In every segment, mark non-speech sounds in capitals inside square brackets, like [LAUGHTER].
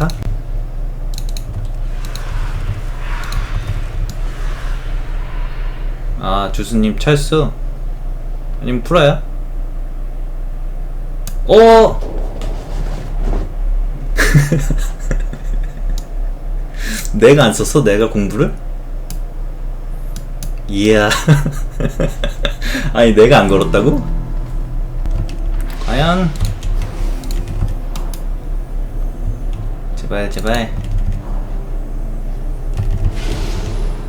아카? 아 주스님 철수 아니면 풀어요? 오! [LAUGHS] 내가 안 썼어? 내가 공부를? 이야 [LAUGHS] 아니 내가 안 걸었다고? 과연 제발 제발.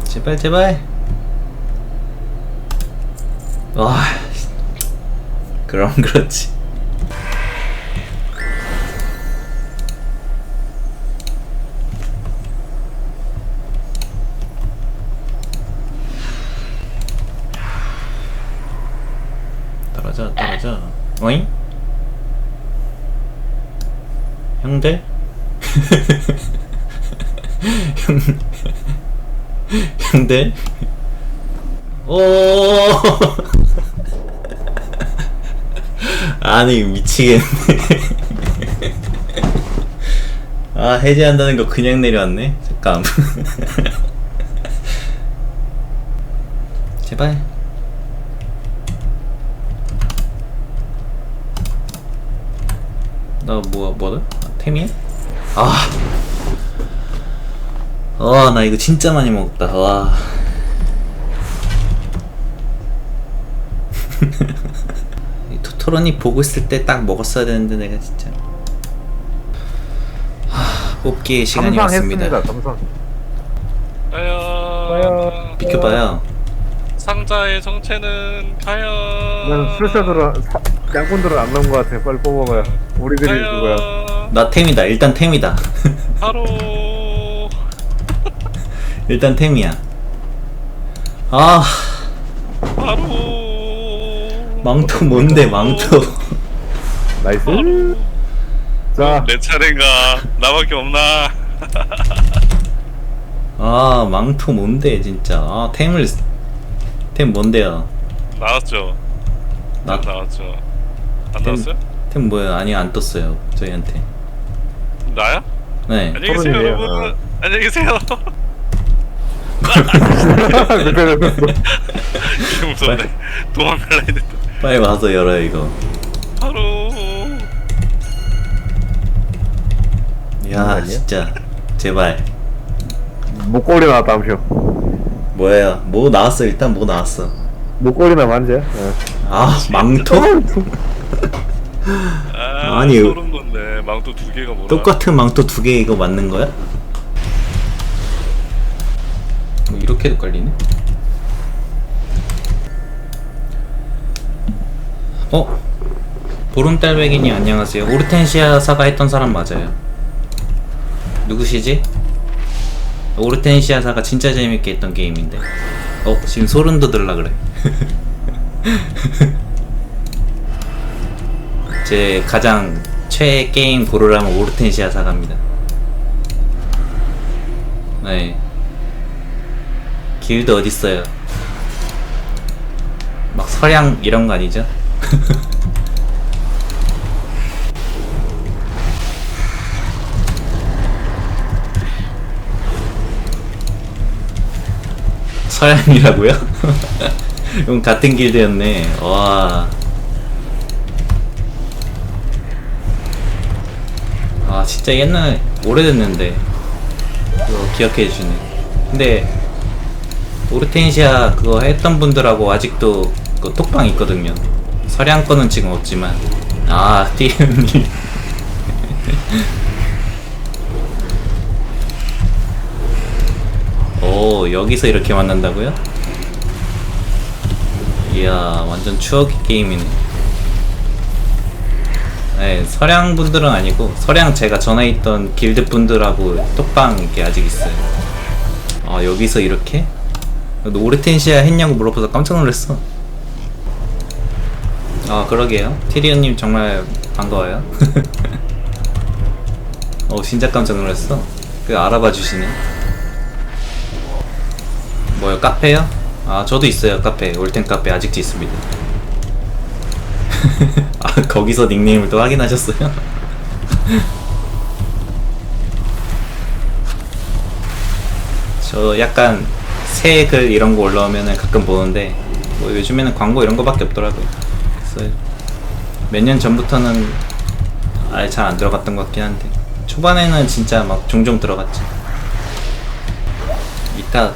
제발 제발. 와 그럼 그렇지. 떨어져 떨어져. 어잉? 형들? [LAUGHS] 형 형들? 오 [LAUGHS] 아니 미치겠네 아 해제한다는 거 그냥 내려왔네 잠깐 [LAUGHS] 제발 나 뭐야 뭐다? 아, 템이야? 아. 와, 나 이거 진짜 많이 먹었다. 와. [LAUGHS] 이 토토로니 보고 있을 때 딱 먹었어야 되는데 내가 진짜. 하, 뽑기의 시간이 왔습니다. 과연 과연. 비켜봐요. 상자의 정체는 과연 난 술사들은 양꾼들은 안 나온 것 같아. 빨리 뽑아봐요. 우리들이 누구야? 과연 나 템이다. 일단 템이다. 바로 [LAUGHS] 일단 템이야. 아, 바로 망토 뭔데 망토. 나이스. 바로 자, 내 차례인가 나밖에 없나 [LAUGHS] 아, 망토 뭔데 진짜. 아, 템을 템 뭔데요? 나왔죠 나 나왔죠 안 템- 나왔어요? 템 뭐야? 아니 안 떴어요. 저희한테. 나야? 네. 안녕히 계세요. 여러분 어. 안녕히 계세요. 개 무섭네 도망갈라 했는데 빨리 와서 열어요 이거. 바로 야 아니야? 진짜 제발 목걸이 나왔다, 암쇼. 뭐예요? 뭐 나왔어 일단 뭐 나왔어. 목걸이나 만져. 예. 아 망토? [LAUGHS] 아, 아니, 소름 돋 네 망토 두 개가 뭐라 똑같은 망토 두 개 이거 맞는 거야? 뭐 이렇게도 걸리네? 어? 보름달백이니 안녕하세요. 오르텐시아 사가 했던 사람 맞아요. 누구시지? 오르텐시아 사가 진짜 재밌게 했던 게임인데. 어 지금 소름 돋을라 그래. [LAUGHS] 제 가장 최애 게임 고르라면 오르텐시아 사갑니다. 네. 길드 어딨어요? 막 서량 이런 거 아니죠? [LAUGHS] 서양이라고요? [LAUGHS] 그럼 같은 길드였네. 와. 아 진짜 옛날 오래됐는데 그거 기억해 주시네. 근데 오르텐시아 그거 했던 분들하고 아직도 그 톡방 있거든요. 서량 거는 지금 없지만 아 [LAUGHS] 띠은님 [LAUGHS] 오 여기서 이렇게 만난다고요? 이야 완전 추억의 게임이네. 네, 서량 분들은 아니고 서량 제가 전에 있던 길드 분들하고 톡방 이렇게 아직 있어요. 아 여기서 이렇게? 너 오르텐시아 했냐고 물어봐서 깜짝 놀랐어. 아 그러게요. 티리언님 정말 반가워요. [LAUGHS] 어 진짜 깜짝 놀랐어. 그 알아봐 주시네. 뭐요 카페요? 아 저도 있어요 카페 올텐 카페 아직도 있습니다. 아 [LAUGHS] 거기서 닉네임을 또 확인하셨어요? [LAUGHS] 저 약간 새 글 이런 거 올라오면은 가끔 보는데 뭐 요즘에는 광고 이런 거밖에 없더라고요. 그래서 몇 년 전부터는 아예 잘 안 들어갔던 것 같긴 한데 초반에는 진짜 막 종종 들어갔지. 이따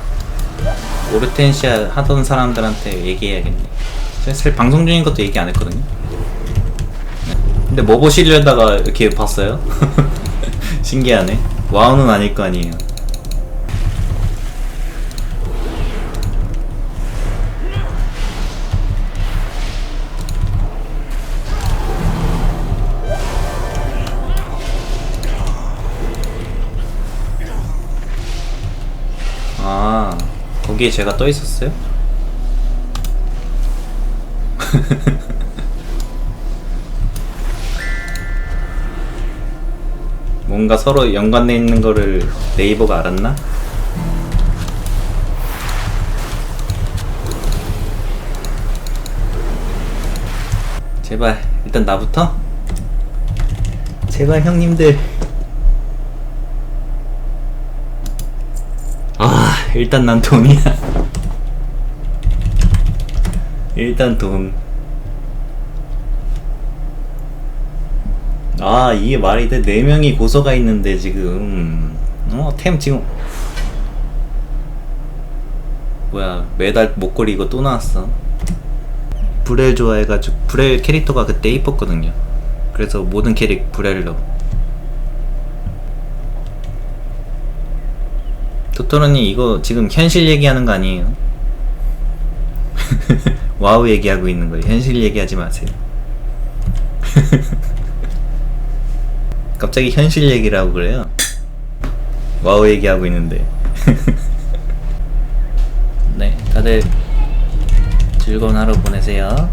오르텐시아 하던 사람들한테 얘기해야겠네. 사실 방송 중인 것도 얘기 안 했거든요. 네. 근데 뭐 보시려다가 이렇게 봤어요? [LAUGHS] 신기하네. 와우는 아닐 거 아니에요. 아, 거기에 제가 떠 있었어요? [LAUGHS] 뭔가 서로 연관돼 있는 거를 네이버가 알았나? 제발 일단 나부터? 제발 형님들 아 일단 난 돈이야 [LAUGHS] 일단 돈 아 이게 말이 돼? 네 명이 고소가 있는데 지금. 어템 지금. 뭐야 매달 목걸이 이거 또 나왔어. 브렐 좋아해가지고 브렐 캐릭터가 그때 이뻤거든요. 그래서 모든 캐릭 브렐로. 토토로니 이거 지금 현실 얘기하는 거 아니에요? [LAUGHS] 와우 얘기하고 있는 거예요. 현실 얘기하지 마세요 갑자기 현실 얘기를 하고 그래요. 와우 얘기하고 있는데. [LAUGHS] 네, 다들 즐거운 하루 보내세요.